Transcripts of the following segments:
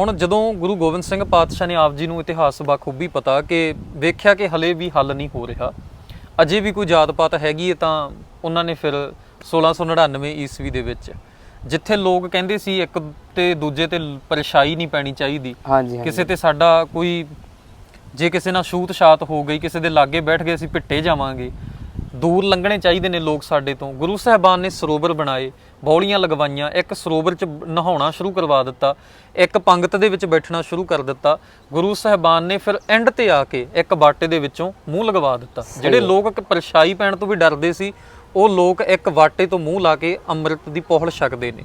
ਹੁਣ ਜਦੋਂ ਗੁਰੂ ਗੋਬਿੰਦ ਸਿੰਘ ਪਾਤਸ਼ਾਹ ਨੇ ਆਪ ਜੀ ਨੂੰ ਇਤਿਹਾਸ ਬਖੂਬੀ ਪਤਾ ਕਿ ਵੇਖਿਆ ਕਿ ਹਲੇ ਵੀ ਹੱਲ ਨਹੀਂ ਹੋ ਰਿਹਾ ਅਜੇ ਵੀ ਕੋਈ ਜਾਤ ਪਾਤ ਹੈਗੀ ਹੈ ਤਾਂ ਉਹਨਾਂ ਨੇ ਫਿਰ 1699 ਈਸਵੀ ਦੇ ਵਿੱਚ ਜਿੱਥੇ ਲੋਕ ਕਹਿੰਦੇ ਸੀ ਇੱਕ ਤੇ ਦੂਜੇ ਤੇ ਪਰਛਾਈ ਨਹੀਂ ਪੈਣੀ ਚਾਹੀਦੀ ਕਿਸੇ ਤੇ ਸਾਡਾ ਕੋਈ ਜੇ ਕਿਸੇ ਨਾਲ ਛੂਤ ਛਾਤ ਹੋ ਗਈ ਕਿਸੇ ਦੇ ਲਾਗੇ ਬੈਠ ਗਏ ਅਸੀਂ ਪਿੱਟੇ ਜਾਵਾਂਗੇ ਦੂਰ ਲੰਘਣੇ ਚਾਹੀਦੇ ਨੇ ਲੋਕ ਸਾਡੇ ਤੋਂ। ਗੁਰੂ ਸਾਹਿਬਾਨ ਨੇ ਸਰੋਵਰ ਬਣਾਏ ਬੌਲੀਆਂ ਲਗਵਾਈਆਂ ਇੱਕ ਸਰੋਵਰ 'ਚ ਨਹਾਉਣਾ ਸ਼ੁਰੂ ਕਰਵਾ ਦਿੱਤਾ ਇੱਕ ਪੰਗਤ ਦੇ ਵਿੱਚ ਬੈਠਣਾ ਸ਼ੁਰੂ ਕਰ ਦਿੱਤਾ। ਗੁਰੂ ਸਾਹਿਬਾਨ ਨੇ ਫਿਰ ਐਂਡ ਤੇ ਆ ਕੇ ਇੱਕ ਬਾਟੇ ਦੇ ਵਿੱਚੋਂ ਮੂੰਹ ਲਗਵਾ ਦਿੱਤਾ। ਜਿਹੜੇ ਲੋਕ ਇੱਕ ਪਰਛਾਈ ਪੈਣ ਤੋਂ ਵੀ ਡਰਦੇ ਸੀ ਉਹ ਲੋਕ ਇੱਕ ਵਾਟੇ ਤੋਂ ਮੂੰਹ ਲਾ ਕੇ ਅੰਮ੍ਰਿਤ ਦੀ ਪੋਹਲ ਛਕਦੇ ਨੇ।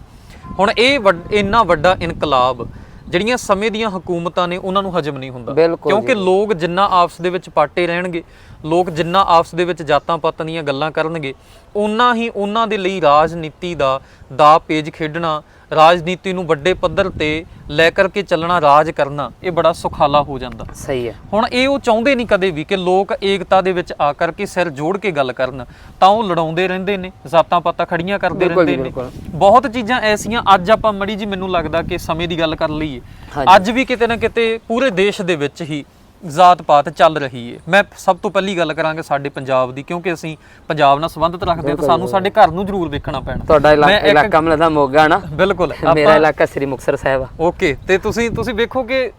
ਹੁਣ ਇਹ ਇੰਨਾ ਵੱਡਾ ਇਨਕਲਾਬ ਜਿਹੜੀਆਂ ਸਮੇਂ ਦੀਆਂ ਹਕੂਮਤਾਂ ਨੇ ਉਹਨਾਂ ਨੂੰ ਹਜਮ ਨਹੀਂ ਹੁੰਦਾ। ਕਿਉਂਕਿ ਲੋਕ ਜਿੰਨਾ ਆਪਸ ਦੇ ਵਿੱਚ ਪਾਟੇ ਰਹਿਣਗੇ ਲੋਕ ਜਿੰਨਾ ਆਪਸ ਦੇ ਵਿੱਚ ਜਾਤਾਂ ਪਾਤਾਂ ਦੀਆਂ ਗੱਲਾਂ ਕਰਨਗੇ ਉਨਾ ਹੀ ਉਹਨਾਂ ਦੇ ਲਈ ਰਾਜਨੀਤੀ ਦਾ ਦਾ ਪੇਜ ਖੇਡਣਾ ਰਾਜਨੀਤੀ ਨੂੰ ਵੱਡੇ ਪੱਧਰ ਤੇ ਲੈ ਕਰਕੇ ਚੱਲਣਾ ਰਾਜ ਕਰਨਾ ਇਹ ਬੜਾ ਸੁਖਾਲਾ ਹੋ ਜਾਂਦਾ ਸਹੀ ਹੈ ਹੁਣ ਇਹ ਉਹ ਚਾਹੁੰਦੇ ਨਹੀਂ ਕਦੇ ਵੀ ਕਿ ਲੋਕ ਏਕਤਾ ਦੇ ਵਿੱਚ ਆ ਕਰਕੇ ਸਿਰ ਜੋੜ ਕੇ ਗੱਲ ਕਰਨ ਤਾਂ ਉਹ ਲੜਾਉਂਦੇ ਰਹਿੰਦੇ ਨੇ ਜ਼ਾਤਾਂ ਪਾਤਾਂ ਖੜੀਆਂ ਕਰਦੇ ਰਹਿੰਦੇ ਨੇ। ਬਹੁਤ ਚੀਜ਼ਾਂ ਐਸੀਆਂ ਅੱਜ ਆਪਾਂ ਮੜੀ ਜੀ ਮੈਨੂੰ ਲੱਗਦਾ ਕਿ ਸਮੇਂ ਦੀ ਗੱਲ ਕਰ ਲਈਏ। ਅੱਜ ਵੀ ਕਿਤੇ ਨਾ ਕਿਤੇ ਪੂਰੇ ਦੇਸ਼ ਦੇ ਵਿੱਚ ਹੀ ਜ਼ਾਤ ਪਾਤ ਚੱਲ ਰਹੀ ਹੈ ਮੈਂ ਸਭ ਤੋਂ ਪਹਿਲੀ ਗੱਲ ਕਰਾਂਗੇ ਸਾਡੇ ਪੰਜਾਬ ਦੀ ਕਿਉਂਕਿ ਅਸੀਂ ਪੰਜਾਬ ਨਾਲ ਸੰਬੰਧਿਤ ਰੱਖਦੇ ਹਾਂ ਤਾਂ ਸਾਨੂੰ ਸਾਡੇ ਘਰ ਨੂੰ ਜ਼ਰੂਰ ਵੇਖਣਾ ਪੈਣਾ। ਤੁਹਾਡਾ ਇਲਾਕਾ ਇਲਾਕਾ ਮਿਲਦਾ ਮੋਗਾ ਨਾ। ਬਿਲਕੁਲ ਮੇਰਾ ਇਲਾਕਾ ਸ੍ਰੀ ਮੁਕਤਸਰ ਸਾਹਿਬ ਆ। ਓਕੇ ਤੇ ਤੁਸੀਂ ਤੁਸੀਂ ਵੇਖੋ ਕਿ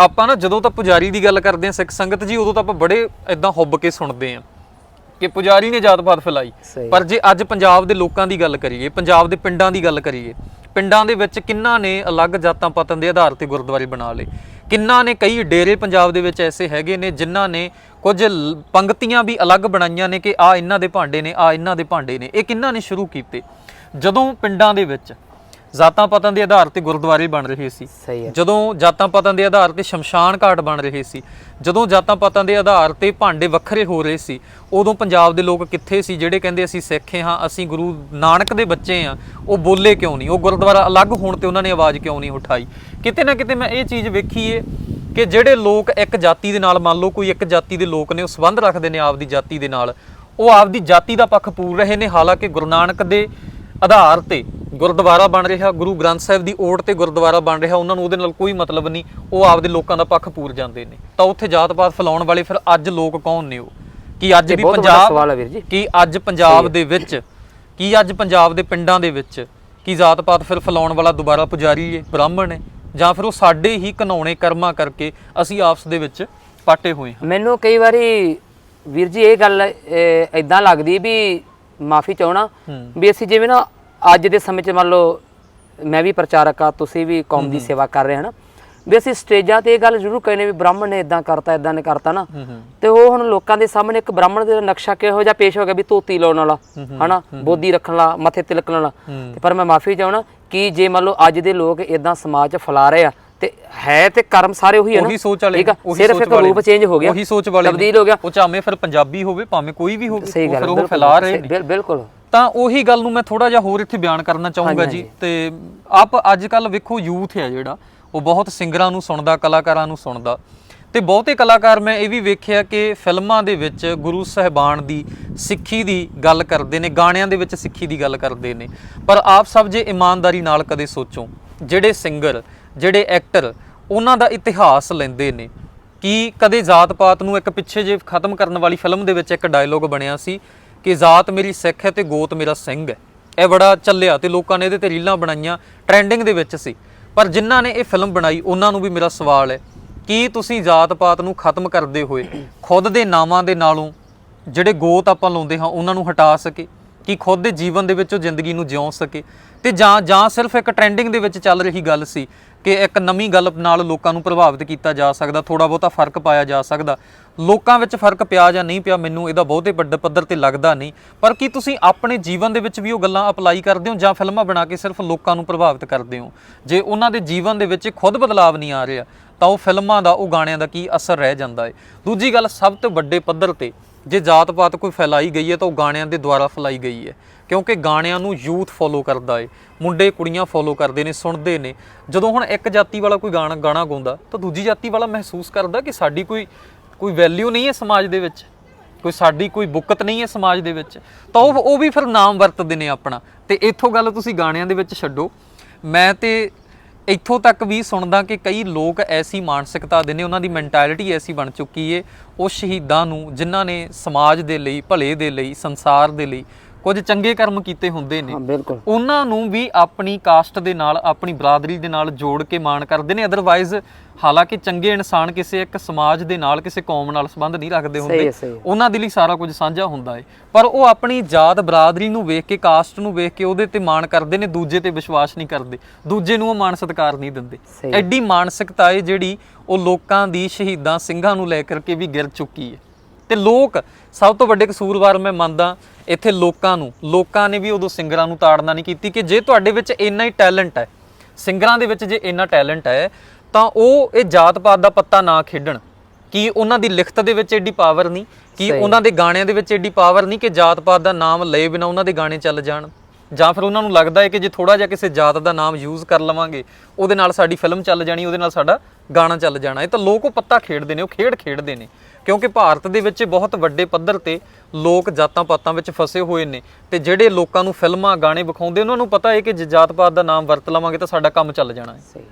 ਆਪਾਂ ਨਾ ਜਦੋਂ ਤਾਂ ਪੁਜਾਰੀ ਦੀ ਗੱਲ ਕਰਦੇ ਹਾਂ ਸਿੱਖ ਸੰਗਤ ਜੀ ਉਦੋਂ ਤਾਂ ਆਪਾਂ ਬੜੇ ਇਦਾਂ ਹੁੱਬ ਕੇ ਸੁਣਦੇ ਹਾਂ ਕਿ ਪੁਜਾਰੀ ਨੇ ਜਾਤ ਪਾਤ ਫੈਲਾਈ। ਪਰ ਜੇ ਅੱਜ ਪੰਜਾਬ ਦੇ ਲੋਕਾਂ ਦੀ ਗੱਲ ਕਰੀਏ ਪੰਜਾਬ ਦੇ ਪਿੰਡਾਂ ਦੀ ਗੱਲ ਕਰੀਏ ਪਿੰਡਾਂ ਦੇ ਵਿੱਚ ਕਿੰਨਾ ਨੇ ਅਲੱਗ ਜਾਤਾਂ ਪਾਤਾਂ ਦੇ ਆਧਾਰ ਤੇ ਗੁਰਦੁਆਰੇ ਬਣਾ ਲਏ? ਕਿੰਨਾ ਨੇ ਕਈ ਡੇਰੇ ਪੰਜਾਬ ਦੇ ਵਿੱਚ ਐਸੇ ਹੈਗੇ ਨੇ ਜਿਨ੍ਹਾਂ ਨੇ ਕੁਝ ਪੰਕਤੀਆਂ ਵੀ ਅਲੱਗ ਬਣਾਈਆਂ ਨੇ ਕਿ ਆ ਇਹਨਾਂ ਦੇ ਭਾਂਡੇ ਨੇ ਆ ਇਹਨਾਂ ਦੇ ਭਾਂਡੇ ਨੇ। ਇਹ ਕਿੰਨਾ ਨੇ ਸ਼ੁਰੂ ਕੀਤੇ? ਜਦੋਂ ਪਿੰਡਾਂ ਦੇ ਵਿੱਚ ਜਾਤਾਂ ਪਾਤਾਂ ਦੇ ਆਧਾਰ ਤੇ ਗੁਰਦੁਆਰੇ ਬਣ ਰਹੇ ਸੀ ਜਦੋਂ ਜਾਤਾਂ ਪਾਤਾਂ ਦੇ ਆਧਾਰ ਤੇ ਸ਼ਮਸ਼ਾਨ ਘਾਟ ਬਣ ਰਹੇ ਸੀ ਜਦੋਂ ਜਾਤਾਂ ਪਾਤਾਂ ਦੇ ਆਧਾਰ ਤੇ ਭਾਂਡੇ ਵੱਖਰੇ ਹੋ ਰਹੇ ਸੀ ਉਦੋਂ ਪੰਜਾਬ ਦੇ ਲੋਕ ਕਿੱਥੇ ਸੀ ਜਿਹੜੇ ਕਹਿੰਦੇ ਅਸੀਂ ਸਿੱਖ ਹਾਂ ਅਸੀਂ ਗੁਰੂ ਨਾਨਕ ਦੇ ਬੱਚੇ ਹਾਂ ਉਹ ਬੋਲੇ ਕਿਉਂ ਨਹੀਂ? ਉਹ ਗੁਰਦੁਆਰਾ ਅਲੱਗ ਹੋਣ ਤੇ ਉਹਨਾਂ ਨੇ ਆਵਾਜ਼ ਕਿਉਂ ਨਹੀਂ ਉਠਾਈ? ਕਿਤੇ ਨਾ ਕਿਤੇ ਮੈਂ ਇਹ ਚੀਜ਼ ਵੇਖੀ ਏ ਕਿ ਜਿਹੜੇ ਲੋਕ ਇੱਕ ਜਾਤੀ ਦੇ ਨਾਲ ਮੰਨ ਲਓ ਕੋਈ ਇੱਕ ਜਾਤੀ ਦੇ ਲੋਕ ਨੇ ਉਹ ਸੰਬੰਧ ਰੱਖਦੇ ਨੇ ਆਪਦੀ ਜਾਤੀ ਦੇ ਨਾਲ ਉਹ ਆਪਦੀ ਜਾਤੀ ਦਾ ਪੱਖ ਪੂਰ ਰਹੇ ਨੇ। ਹਾਲਾਂਕਿ ਗੁਰੂ ਨਾਨਕ ਦੇ ਆਧਾਰ ਤੇ ਗੁਰਦੁਆਰਾ ਬਣ ਰਿਹਾ ਗੁਰੂ ਗ੍ਰੰਥ ਸਾਹਿਬ ਦੀ ਓਟ ਤੇ ਗੁਰਦੁਆਰਾ ਬਣ ਰਿਹਾ ਉਹਨਾਂ ਨੂੰ ਉਹਦੇ ਨਾਲ ਕੋਈ ਮਤਲਬ ਨਹੀਂ ਉਹ ਆਪਦੇ ਲੋਕਾਂ ਦਾ ਪੱਖ ਪੂਰ ਜਾਂਦੇ ਨੇ। ਤਾਂ ਉੱਥੇ ਜਾਤ ਪਾਤ ਫੈਲਾਉਣ ਵਾਲੇ ਫਿਰ ਅੱਜ ਲੋਕ ਕੌਣ ਨੇ ਉਹ? ਕੀ ਅੱਜ ਵੀ ਪੰਜਾਬ ਕੀ ਅੱਜ ਪੰਜਾਬ ਦੇ ਵਿੱਚ ਕੀ ਅੱਜ ਪੰਜਾਬ ਦੇ ਪਿੰਡਾਂ ਦੇ ਵਿੱਚ ਕੀ ਜਾਤ ਪਾਤ ਫਿਰ ਫੈਲਾਉਣ ਵਾਲਾ ਦੁਬਾਰਾ ਪੁਜਾਰੀ ਹੈ ਬ੍ਰਾਹਮਣ ਹੈ? ਜਾਂ ਫਿਰ ਉਹ ਸਾਡੇ ਹੀ ਘਨਾਉਣੇ ਕਰਮਾਂ ਕਰਕੇ ਅਸੀਂ ਆਪਸ ਦੇ ਵਿੱਚ ਪਾਟੇ ਹੋਏ ਹਾਂ। ਮੈਨੂੰ ਕਈ ਵਾਰੀ ਵੀਰ ਜੀ ਇਹ ਗੱਲ ਇਦਾਂ ਲੱਗਦੀ ਵੀ ਮਾਫੀ ਚਾਹਣਾ ਵੀ ਅਸੀਂ ਜਿਵੇਂ ਨਾ ਅੱਜ ਦੇ ਸਮੇਂ 'ਚ ਮੰਨ ਲਓ ਮੈਂ ਵੀ ਪ੍ਰਚਾਰਕ ਆ ਤੁਸੀਂ ਵੀ ਕੌਮ ਦੀ ਸੇਵਾ ਕਰ ਰਹੇ ਹੋ ਨਾ ਵੀ ਅਸੀਂ ਸਟੇਜਾਂ ਤੇ ਇਹ ਗੱਲ ਜ਼ਰੂਰ ਕਹਿੰਦੇ ਵੀ ਬ੍ਰਾਹਮਣ ਨੇ ਇਦਾਂ ਕਰਤਾ ਇਦਾਂ ਨੇ ਕਰਤਾ ਨਾ। ਤੇ ਉਹ ਹੁਣ ਲੋਕਾਂ ਦੇ ਸਾਹਮਣੇ ਇੱਕ ਬ੍ਰਾਹਮਣ ਦਾ ਨਕਸ਼ਾ ਕਿਹੋ ਜਿਹਾ ਪੇਸ਼ ਹੋ ਗਿਆ ਵੀ ਧੋਤੀ ਲਾਉਣ ਵਾਲਾ ਹਨਾ ਬੋਦੀ ਰੱਖਣ ਵਾਲਾ ਮੱਥੇ ਤਿਲਕਣ ਵਾਲਾ। ਤੇ ਪਰ ਮੈਂ ਮਾਫੀ ਚਾਹਣਾ ਕਿ ਜੇ ਮੰਨ ਲਓ ਅੱਜ ਦੇ ਲੋਕ ਇਦਾਂ ਸਮਾਜ 'ਚ ਫੈਲਾ ਰਹੇ ਆ ਤੇ ਹੈ ਤੇ ਕਰਮ ਸਾਰੇ ਉਹੀ ਨਾ? ਉਹੀ ਸੋਚ ਵਾਲੇ ਠੀਕ ਆ? ਸਿਰਫ ਇੱਕ ਰੂਪ ਚੇਂਜ ਹੋ ਗਿਆ ਉਹੀ ਸੋਚ ਵਾਲੇ। ਤਬਦੀਲ ਹੋ ਗਿਆ। ਉਹ ਚਾਹੇ ਫਿਰ ਪੰਜਾਬੀ ਹੋਵੇ ਭਾਵੇਂ ਕੋਈ ਵੀ ਹੋਵੇ ਸਹੀ ਗੱਲ ਉਹ ਫੈਲਾ ਰਹੇ ਬਿਲਕੁਲ। ਤਾਂ ਉਹੀ ਗੱਲ ਨੂੰ ਮੈਂ ਥੋੜਾ ਜਿਹਾ ਹੋਰ ਇੱਥੇ ਬਿਆਨ ਕਰਨਾ ਚਾਹੂੰਗਾ ਜੀ ਤੇ ਆਪ ਅੱਜ ਕੱਲ ਵੇਖੋ ਯੂਥ ਹੈ ਜਿਹੜਾ ਉਹ ਬਹੁਤ ਸਿੰਗਰਾਂ ਨੂੰ ਸੁਣਦਾ ਕਲਾਕਾਰਾਂ ਨੂੰ ਸੁਣਦਾ। ਤੇ ਬਹੁਤੇ ਕਲਾਕਾਰ ਮੈਂ ਇਹ ਵੀ ਵੇਖਿਆ ਕਿ ਫਿਲਮਾਂ ਦੇ ਵਿੱਚ ਗੁਰੂ ਸਾਹਿਬਾਨ ਦੀ ਸਿੱਖੀ ਦੀ ਗੱਲ ਕਰਦੇ ਨੇ, ਗਾਣਿਆਂ ਦੇ ਵਿੱਚ ਸਿੱਖੀ ਦੀ ਗੱਲ ਕਰਦੇ ਨੇ। ਪਰ ਆਪ ਸਭ ਜੇ ਇਮਾਨਦਾਰੀ ਨਾਲ ਕਦੇ ਸੋਚੋ, ਜਿਹੜੇ ਸਿੰਗਰ, ਜਿਹੜੇ ਐਕਟਰ, ਉਹਨਾਂ ਦਾ ਇਤਿਹਾਸ ਲੈਂਦੇ ਨੇ ਕਿ ਕਦੇ ਜਾਤ ਪਾਤ ਨੂੰ ਇੱਕ ਪਿੱਛੇ ਜੇ ਖਤਮ ਕਰਨ ਵਾਲੀ ਫਿਲਮ ਦੇ ਵਿੱਚ ਇੱਕ ਡਾਇਲੋਗ ਬਣਿਆ ਸੀ ਕਿ ਜਾਤ ਮੇਰੀ ਸਿੱਖ ਹੈ ਤੇ ਗੋਤ ਮੇਰਾ ਸਿੰਘ ਹੈ। ਇਹ ਬੜਾ ਚੱਲਿਆ ਤੇ ਲੋਕਾਂ ਨੇ ਇਹਦੇ ਤੇ ਰੀਲਾਂ ਬਣਾਈਆਂ ਟ੍ਰੈਂਡਿੰਗ ਦੇ ਵਿੱਚ ਸੀ। ਪਰ ਜਿਨ੍ਹਾਂ ਨੇ ਇਹ ਫਿਲਮ ਬਣਾਈ, ਉਹਨਾਂ ਨੂੰ ਵੀ ਮੇਰਾ ਸਵਾਲ ਹੈ ਕੀ ਤੁਸੀਂ ਜਾਤ ਪਾਤ ਨੂੰ ਖਤਮ ਕਰਦੇ ਹੋਏ ਖੁਦ ਦੇ ਨਾਵਾਂ ਦੇ ਨਾਲੋਂ ਜਿਹੜੇ ਗੋਤ ਆਪਾਂ ਲਾਉਂਦੇ ਹਾਂ, ਉਹਨਾਂ ਨੂੰ ਹਟਾ ਸਕੇ? ਕਿ ਖੁਦ ਦੇ ਜੀਵਨ ਦੇ ਵਿੱਚ ਉਹ ਜ਼ਿੰਦਗੀ ਨੂੰ ਜਿਉਂ ਸਕੇ। ਤੇ ਜਾਂ ਜਾਂ ਸਿਰਫ ਇੱਕ ਟ੍ਰੈਂਡਿੰਗ ਦੇ ਵਿੱਚ ਚੱਲ ਰਹੀ ਗੱਲ ਸੀ ਕਿ ਇੱਕ ਨਵੀਂ ਗੱਲ ਨਾਲ ਲੋਕਾਂ ਨੂੰ ਪ੍ਰਭਾਵਿਤ ਕੀਤਾ ਜਾ ਸਕਦਾ ਥੋੜਾ ਬਹੁਤਾ ਫ਼ਰਕ ਪਾਇਆ ਜਾ ਸਕਦਾ। ਲੋਕਾਂ ਵਿੱਚ ਫ਼ਰਕ ਪਿਆ ਜਾਂ ਨਹੀਂ ਪਿਆ, ਮੈਨੂੰ ਇਹਦਾ ਬਹੁਤੇ ਵੱਡੇ ਪੱਧਰ ਤੇ ਲੱਗਦਾ ਨਹੀਂ। ਪਰ ਕੀ ਤੁਸੀਂ ਆਪਣੇ ਜੀਵਨ ਦੇ ਵਿੱਚ ਵੀ ਉਹ ਗੱਲਾਂ ਅਪਲਾਈ ਕਰਦੇ ਹੋ ਜਾਂ ਫਿਲਮਾਂ ਬਣਾ ਕੇ ਸਿਰਫ ਲੋਕਾਂ ਨੂੰ ਪ੍ਰਭਾਵਿਤ ਕਰਦੇ ਹੋ? ਜੇ ਉਹਨਾਂ ਦੇ ਜੀਵਨ ਦੇ ਵਿੱਚ ਖੁਦ ਬਦਲਾਵ ਨਹੀਂ ਆ ਰਿਹਾ, ਤਾਂ ਉਹ ਫਿਲਮਾਂ ਦਾ, ਉਹ ਗਾਣਿਆਂ ਦਾ ਕੀ ਅਸਰ ਰਹਿ ਜਾਂਦਾ ਹੈ ਦੂਜੀ ਗੱਲ, ਸਭ ਤੋਂ ਵੱਡੇ ਪੱਧਰ ਤੇ ਜੇ ਜਾਤ ਪਾਤ ਕੋਈ ਫੈਲਾਈ ਗਈ ਹੈ ਤਾਂ ਉਹ ਗਾਣਿਆਂ ਦੇ ਦੁਆਰਾ ਫੈਲਾਈ ਗਈ ਹੈ। ਕਿਉਂਕਿ ਗਾਣਿਆਂ ਨੂੰ ਯੂਥ ਫੋਲੋ ਕਰਦਾ ਏ। ਮੁੰਡੇ ਕੁੜੀਆਂ ਫੋਲੋ ਕਰਦੇ ਨੇ, ਸੁਣਦੇ ਨੇ। ਜਦੋਂ ਹੁਣ ਇੱਕ ਜਾਤੀ ਵਾਲਾ ਕੋਈ ਗਾਣਾ ਗਾਣਾ ਗਾਉਂਦਾ, ਤਾਂ ਦੂਜੀ ਜਾਤੀ ਵਾਲਾ ਮਹਿਸੂਸ ਕਰਦਾ ਕਿ ਸਾਡੀ ਕੋਈ ਕੋਈ ਵੈਲਿਊ ਨਹੀਂ ਹੈ ਸਮਾਜ ਦੇ ਵਿੱਚ। ਕੋਈ ਸਾਡੀ ਕੋਈ ਬੁੱਕਤ ਨਹੀਂ ਹੈ ਸਮਾਜ ਦੇ ਵਿੱਚ। ਤਾਂ ਉਹ ਉਹ ਵੀ ਫਿਰ ਨਾਮ ਵਰਤਦੇ ਨੇ ਆਪਣਾ। ਤੇ ਇੱਥੋਂ ਗੱਲ ਤੁਸੀਂ ਗਾਣਿਆਂ ਦੇ ਵਿੱਚ ਛੱਡੋ। ਮੈਂ ਤੇ ਇੱਥੋਂ ਤੱਕ ਵੀ ਸੁਣਦਾ ਕਿ ਕਈ ਲੋਕ ਐਸੀ ਮਾਨਸਿਕਤਾ ਦੇ ਨੇ, ਉਹਨਾਂ ਦੀ ਮੈਂਟੈਲਿਟੀ ਐਸੀ ਬਣ ਚੁੱਕੀ ਏ, ਉਹ ਸ਼ਹੀਦਾਂ ਨੂੰ, ਜਿਨ੍ਹਾਂ ਨੇ ਸਮਾਜ ਦੇ ਲਈ, ਭਲੇ ਦੇ ਲਈ, ਸੰਸਾਰ ਦੇ ਲਈ ਕੁਝ ਚੰਗੇ ਕਰਮ ਕੀਤੇ ਹੁੰਦੇ ਨੇ। ਹਾਂ ਬਿਲਕੁਲ। ਉਹਨਾਂ ਨੂੰ ਵੀ ਆਪਣੀ ਕਾਸਟ ਦੇ ਨਾਲ ਆਪਣੀ ਬਰਾਦਰੀ ਦੇ ਨਾਲ ਜੋੜ ਕੇ ਮਾਣ ਕਰਦੇ ਨੇ। ਅਦਰਵਾਈਜ਼ ਹਾਲਾਂਕਿ ਚੰਗੇ ਇਨਸਾਨ ਕਿਸੇ ਇੱਕ ਸਮਾਜ ਦੇ ਨਾਲ ਕਿਸੇ ਕੌਮ ਨਾਲ ਸੰਬੰਧ ਨਹੀਂ ਰੱਖਦੇ ਸਹੀ ਹੁੰਦੇ ਹੈ, ਸਹੀ ਹੈ। ਉਹਨਾਂ ਦੇ ਲਈ ਸਾਰਾ ਕੁਝ ਸਾਂਝਾ ਹੁੰਦਾ ਹੈ ਪਰ ਉਹ ਆਪਣੀ ਜਾਤ ਬਰਾਦਰੀ ਨੂੰ ਵੇਖ ਕੇ ਕਾਸਟ ਨੂੰ ਵੇਖ ਕੇ ਉਹਦੇ ਤੇ ਮਾਣ ਕਰਦੇ ਨੇ ਦੂਜੇ ਤੇ ਵਿਸ਼ਵਾਸ ਨਹੀਂ ਕਰਦੇ। ਦੂਜੇ ਨੂੰ ਉਹ ਮਾਣ ਸਤਿਕਾਰ ਨਹੀਂ ਦਿੰਦੇ। ਸਹੀ। ਐਡੀ ਮਾਨਸਿਕਤਾ ਹੈ ਜਿਹੜੀ ਉਹ ਲੋਕਾਂ ਦੀ ਸ਼ਹੀਦਾਂ ਸਿੰਘਾਂ ਨੂੰ ਲੈ ਕਰਕੇ ਵੀ ਗਿਰ ਚੁੱਕੀ ਹੈ ਤੇ ਲੋਕ ਸਭ ਤੋਂ ਵੱਡੇ ਕਸੂਰਵਾਰ ਮੈਂ ਮੰਨਦਾ ਇੱਥੇ ਲੋਕਾਂ ਨੂੰ ਲੋਕਾਂ ਨੇ ਵੀ ਉਦੋਂ ਸਿੰਗਰਾਂ ਨੂੰ ਤਾੜਨਾ ਨਹੀਂ ਕੀਤੀ ਕਿ ਜੇ ਤੁਹਾਡੇ ਵਿੱਚ ਇੰਨਾ ਹੀ ਟੈਲੈਂਟ ਹੈ ਸਿੰਗਰਾਂ ਦੇ ਵਿੱਚ ਜੇ ਇੰਨਾ ਟੈਲੈਂਟ ਹੈ ਤਾਂ ਉਹ ਇਹ ਜਾਤ ਪਾਤ ਦਾ ਪੱਤਾ ਨਾ ਖੇਡਣ। ਕਿ ਉਹਨਾਂ ਦੀ ਲਿਖਤ ਦੇ ਵਿੱਚ ਐਡੀ ਪਾਵਰ ਨਹੀਂ? ਕਿ। ਉਹਨਾਂ ਦੇ ਗਾਣਿਆਂ ਦੇ ਵਿੱਚ ਐਡੀ ਪਾਵਰ ਨਹੀਂ ਕਿ ਜਾਤ ਪਾਤ ਦਾ ਨਾਮ ਲਏ ਬਿਨਾ ਉਹਨਾਂ ਦੇ ਗਾਣੇ ਚੱਲ ਜਾਣ? ਜਾਂ ਫਿਰ ਉਹਨਾਂ ਨੂੰ ਲੱਗਦਾ ਹੈ ਕਿ ਜੇ ਥੋੜਾ ਜਿਹਾ ਕਿਸੇ ਜਾਤ ਦਾ ਨਾਮ ਯੂਜ਼ ਕਰ ਲਵਾਂਗੇ ਉਹਦੇ ਨਾਲ ਸਾਡੀ ਫਿਲਮ ਚੱਲ ਜਾਣੀ ਉਹਦੇ ਨਾਲ ਸਾਡਾ ਗਾਣਾ ਚੱਲ ਜਾਣਾ। ਇਹ ਤਾਂ ਲੋਕ ਉਹ ਪੱਤਾ ਖੇਡਦੇ ਨੇ ਉਹ ਖੇਡ ਖੇਡਦੇ ਨੇ। ਕਿਉਂਕਿ ਭਾਰਤ ਦੇ ਵਿੱਚ ਬਹੁਤ ਵੱਡੇ ਪੱਧਰ ਤੇ ਲੋਕ ਜਾਤਾਂ ਪਾਤਾਂ ਵਿੱਚ ਫਸੇ ਹੋਏ ਨੇ ਤੇ ਜਿਹੜੇ ਲੋਕਾਂ ਨੂੰ ਫਿਲਮਾਂ ਗਾਣੇ ਵਿਖਾਉਂਦੇ ਉਹਨਾਂ ਨੂੰ ਪਤਾ ਹੈ ਕਿ ਜੇ ਜਾਤ ਪਾਤ ਦਾ ਨਾਮ ਵਰਤ ਲਵਾਂਗੇ ਤਾਂ ਸਾਡਾ ਕੰਮ ਚੱਲ ਜਾਣਾ ਹੈ। ਸਹੀ।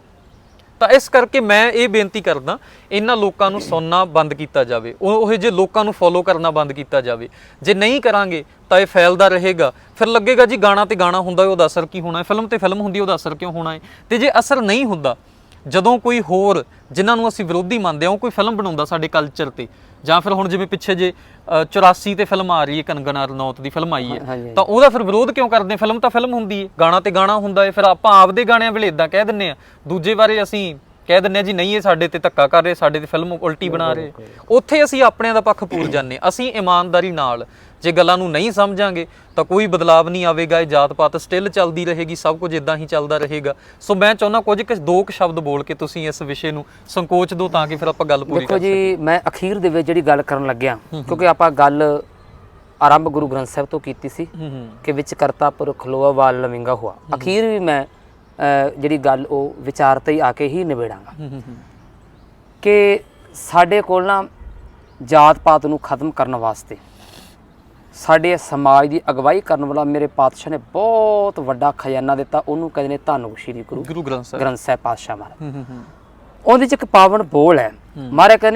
ਤਾਂ ਇਸ ਕਰਕੇ ਮੈਂ ਇਹ ਬੇਨਤੀ ਕਰਦਾ ਇਹਨਾਂ ਲੋਕਾਂ ਨੂੰ ਸੁਣਨਾ ਬੰਦ ਕੀਤਾ ਜਾਵੇ। ਉਹ ਜੇ ਲੋਕਾਂ ਨੂੰ ਫੋਲੋ ਕਰਨਾ ਬੰਦ ਕੀਤਾ ਜਾਵੇ। ਜੇ ਨਹੀਂ ਕਰਾਂਗੇ ਤਾਂ ਇਹ ਫੈਲਦਾ ਰਹੇਗਾ। ਫਿਰ ਲੱਗੇਗਾ ਜੀ ਗਾਣਾ ਤੇ ਗਾਣਾ ਹੁੰਦਾ ਉਹਦਾ ਅਸਰ ਕੀ ਹੋਣਾ ਹੈ? ਫਿਲਮ ਤੇ ਫਿਲਮ ਹੁੰਦੀ ਉਹਦਾ ਅਸਰ ਕਿਉਂ ਹੋਣਾ ਹੈ? ਤੇ ਜੇ ਅਸਰ ਨਹੀਂ ਹੁੰਦਾ ਜਦੋਂ ਕੋਈ ਹੋਰ ਜਿਨ੍ਹਾਂ ਨੂੰ ਅਸੀਂ ਵਿਰੋਧੀ ਮੰਨਦੇ ਹਾਂ ਉਹ ਕੋਈ ਫਿਲਮ ਬਣਾਉਂਦਾ ਸਾਡੇ ਕਲਚਰ ਤੇ ਜਾਂ ਫਿਰ ਹੁਣ ਜਿਵੇਂ ਪਿੱਛੇ ਜੇ ਅ, 84 ਤੇ ਫਿਲਮ ਆ ਰਹੀ ਹੈ ਕੰਗਨਾ ਰਣੌਤ ਦੀ ਫਿਲਮ ਆਈ ਹੈ ਤਾਂ ਉਹਦਾ ਫਿਰ ਵਿਰੋਧ ਕਿਉਂ ਕਰਦੇ? ਫਿਲਮ ਤਾਂ ਫਿਲਮ ਹੁੰਦੀ ਹੈ ਗਾਣਾ ਤੇ ਗਾਣਾ ਹੁੰਦਾ ਹੈ ਫਿਰ ਆਪਾਂ ਆਪਦੇ ਗਾਣਿਆਂ ਵੇਲੇ ਇਦਾਂ ਕਹਿ ਦਿੰਨੇ ਆ ਦੂਜੇ ਬਾਰੇ ਅਸੀਂ ਕਹਿ ਦਿੰਨੇ ਆ ਜੀ ਨਹੀਂ ਇਹ ਸਾਡੇ ਤੇ ਧੱਕਾ ਕਰ ਰਹੇ ਸਾਡੇ ਤੇ ਫਿਲਮ ਉਲਟੀ ਬਣਾ ਰਹੇ। ਉੱਥੇ ਅਸੀਂ ਆਪਣਿਆਂ ਦਾ ਪੱਖ ਪੂਰ ਜਾਂਦੇ ਅਸੀਂ ਇਮਾਨਦਾਰੀ ਨਾਲ ਜੇ ਗੱਲਾਂ ਨੂੰ ਨਹੀਂ ਸਮਝਾਂਗੇ ਤਾਂ ਕੋਈ ਬਦਲਾਵ ਨਹੀਂ ਆਵੇਗਾ ਇਹ ਜਾਤ ਪਾਤ ਸਟਿਲ ਚੱਲਦੀ ਰਹੇਗੀ ਸਭ ਕੁਝ ਇਦਾਂ ਹੀ ਚੱਲਦਾ ਰਹੇਗਾ। ਸੋ ਮੈਂ ਚਾਹੁੰਦਾ ਕੁਝ ਕੁ ਦੋ ਕੁ ਸ਼ਬਦ ਬੋਲ ਕੇ ਤੁਸੀਂ ਇਸ ਵਿਸ਼ੇ ਨੂੰ ਸੰਕੋਚ ਦਿਓ ਤਾਂ ਕਿ ਫਿਰ ਆਪਾਂ ਗੱਲ ਪੂਰੀ ਦੇਖੋ ਜੀ ਮੈਂ ਅਖੀਰ ਦੇ ਵਿੱਚ ਜਿਹੜੀ ਗੱਲ ਕਰਨ ਲੱਗਿਆ ਕਿਉਂਕਿ ਆਪਾਂ ਗੱਲ ਆਰੰਭ ਗੁਰੂ ਗ੍ਰੰਥ ਸਾਹਿਬ ਤੋਂ ਕੀਤੀ ਸੀ ਕਿ ਵਿੱਚ ਕਰਤਾ ਪੁਰ ਖਲੋਆ ਵਾਲ ਲਵਿੰਗਾ ਹੁਆ। ਅਖੀਰ ਵੀ ਮੈਂ ਜਿਹੜੀ ਗੱਲ ਉਹ ਵਿਚਾਰ ਤੇ ਹੀ ਆ ਕੇ ਹੀ ਨਿਬੇੜਾਂਗਾ। ਕਿ ਸਾਡੇ ਕੋਲ ਨਾ ਜਾਤ ਪਾਤ ਨੂੰ ਖਤਮ ਕਰਨ ਵਾਸਤੇ ਸਾਡੇ ਸਮਾਜ ਦੀ ਅਗਵਾਈ ਕਰਨ ਵਾਲਾ ਮੇਰੇ ਪਾਤਸ਼ਾਹ ਨੇ ਬਹੁਤ ਵੱਡਾ ਖਜ਼ਾਨਾ ਦਿੱਤਾ। ਉਹਨੂੰ ਕਹਿੰਦੇ ਨੇ ਧੰਨ ਸ਼੍ਰੀ ਗੁਰੂ ਗੁਰੂ ਗ੍ਰੰਥ ਸਾਹਿਬ। ਗ੍ਰੰਥ ਸਾਹਿਬ ਪਾਤਸ਼ਾਹ ਮਹਾਰਾਜ। ਉਹਦੇ ਚ ਇੱਕ ਪਾਵਨ ਬੋਲ ਹੈ। ਮਹਾਰਾਜ ਕਹਿੰਦੇ